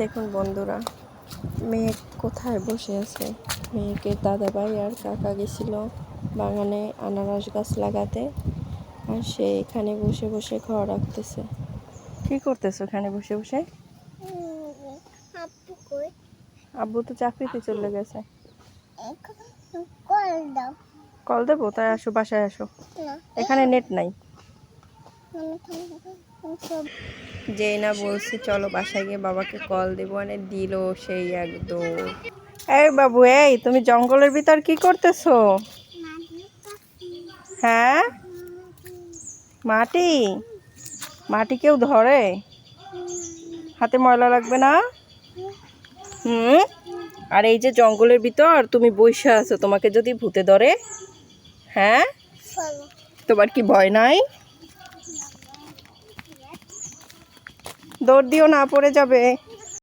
দেখুন বন্ধুরা মেয়ে কোথায় বসে আছে? মেয়েকে দাদাভাই আর কাকা গেছিল বাগানে আনারস গাছ লাগাতে আর সে এখানে বসে বসে খাওয়া রাখতেছে কি করতেছো এখানে বসে বসে? আব্বু তো চাকরিতে চলে গেছে। কল দেবো? তাই আসো বাসায় আসো। এখানে নেট নাই। যেই না বলছি, চলো বাসায় গিয়ে বাবাকে কল দেবো। মানে দিল সেই একদম। এই বাবু, এই, তুমি জঙ্গলের ভিতর কি করতেছো? হ্যাঁ? মাটি? মাটি কেউ ধরে? হাতে ময়লা লাগবে না? হুম? আর এই যে জঙ্গলের ভিতর, তুমি বসে আছো, তোমাকে যদি ভূতে ধরে হ্যাঁ? তোমার কি ভয় নাই? দৌড় দিও না পড়ে যাবে।